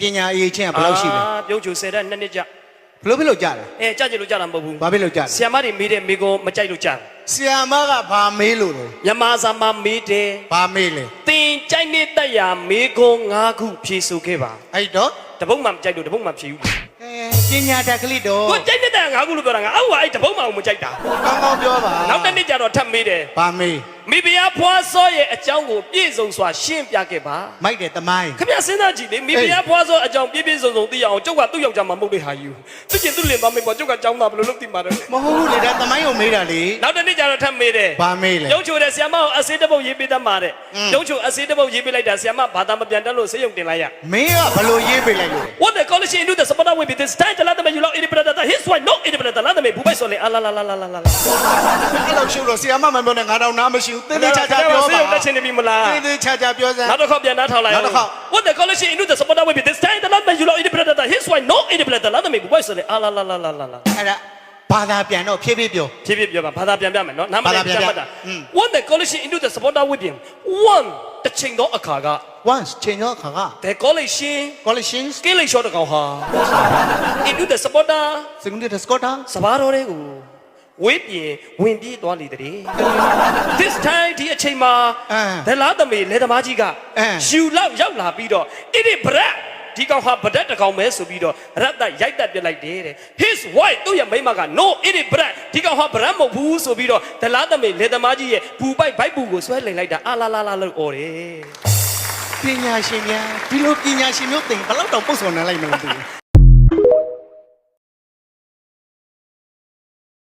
ပညာအရေးချင်းကဘယ်လောက်ရှိလဲအာပြုံးချူဆယ်တဲ့နှစ်နှစ်ကြဘယ်လိုဖြစ်လို့ကြာလဲအဲကြကြလို့ကြတာမဟုတ်ဘူးဘာဖြစ်လို့ကြာလဲဆီယမတွေမေးတဲ့မိကုံမကြိုက်လို့ကြတယ်ဆီယာမကဘာမေးလို့လဲမြန်မာစာမှာမေးတယ်ဘာမေးလဲတင်ကြိုက်နေတတ်ရာမေကုံ၅ခုဖြေဆိုခဲ့ပါအဲ့တော့တပုတ်မှမကြိုက်လို့တပုတ်မှဖြေဘူးအဲပညာတက်ကလေးတော့ကိုကြိုက် နေတတ်ရာ၅ခုလို့ပြောတာငါအောက်ကအဲ့တပုတ်မှမကြိုက်တာကောင်းကောင်းပြောပါနောက်တစ်နေ့ကျတော့ထပ်မေးတယ်ဘာမေးမိဖုရားဖွားစောရဲ့အကြောင်းကိုပြည့်စုံစွာရှင်းပြခဲ့ပါမိုက်တယ်တမိုင်းခင်ဗျစဉ်းစားကြည့်လေမိဖုရားဖွားစောအကြောင်းပြည့်ပြည့်စုံစုံသိရအောင်ကျုပ်ကသူ့ယောက်ျားမှမဟုတ်တဲ့ဟာယူသူကျင်သူ့လင်မမေပေါ်ကျုပ်ကကြောင်းသားဘယ်လိုလုပ်သိမှာလဲမဟုတ်ဘူးလေဒါတမိုင်းကိုမေးတာလေနောက်တစ်နေ့ကျတော့ထပ်မေးတယ်ဘာမေးလဲရုပ်ချိုတဲ့ဆီယမကိုအစေးတစ်ပုတ်ရေးပေးတတ်မှာတဲ့อืมရုပ်ချိုအစေးတစ်ပုတ်ရေးပေးလိုက်တာဆီယမဘာသာမပြန်တတ်လို့ဆေးရုံတင်လိုက်ရမင်းကဘယ်လိုရေးပေးလိုက်လို့ What the college into the supporter will be this time the last time you know interpreter that his why no interpreter the last time ဘူးပိုက်ဆိုလေအလာလာလာလာလာလာအဲ့လောက်ရှုပ်လို့ဆီယာမမပြောနဲ့ငါတော့နားမရှိဘူးတင်းတင်းချာချာပြောဆေးရုံပါတက်ချင်နေပြီမလားတင်းတင်းချာချာပြောစမ်းနောက်တစ်ခေါက်ပြန်နှားထောင်လိုက်နောက်တစ်ခေါက် What the college into the supporter will be this time the last time you know interpreter that his why no interpreter the last time ဘူးပိုက်ဆိုလေအလာလာလာလာလာလာအဲ့ဒါ ဘာသာပြန်တော့ဖြည်းဖြည်းပြော ဖြည်းဖြည်းပြောပါဘာသာပြန်ပြမယ်နော်နားမလည်ဘာသာပြန်ပြပြတ်တာ อืม What the college into the supporter will be one တစ်ချိန်တော့အခါက once ချိန်တော့ခါက the college ရှင် collections ကိလိရှော့တကောင်ဟာ into the supporter secondary scotter စဘာတော်တွေကိုဝေးပြေဝင်ပြေးသွားလေတဲ့ this time ဒီအချိန်မှာအင်းဒလားသမေလေသမားကြီးကအင်းယူလောက်ရောက်လာပြီးတော့ဣတိဗရက် ဒီကောင်ဟာဗဒတ်တကောင်ပဲဆိုပြီးတော့ရတ်တရိုက်တက်ပြစ်လိုက်တယ်တဲ့ his wife သူ့ရဲ့မိန်းမက no ဣတိဗရက်ဒီကောင်ဟာဗရက်မဟုတ်ဘူးဆိုပြီးတော့ဒလားသမေလေသမားကြီးရဲ့ဘူပိုက်ဘိုက်ဘူကိုဆွဲလိန်လိုက်တာအာလာလာလာလို့អော်တယ်ပညာရှင်များဒီလိုပညာရှင်မျိုးတင်ဘယ်လောက်တော့ပုတ်ဆောင်နိုင်လိုက်မလဲသူ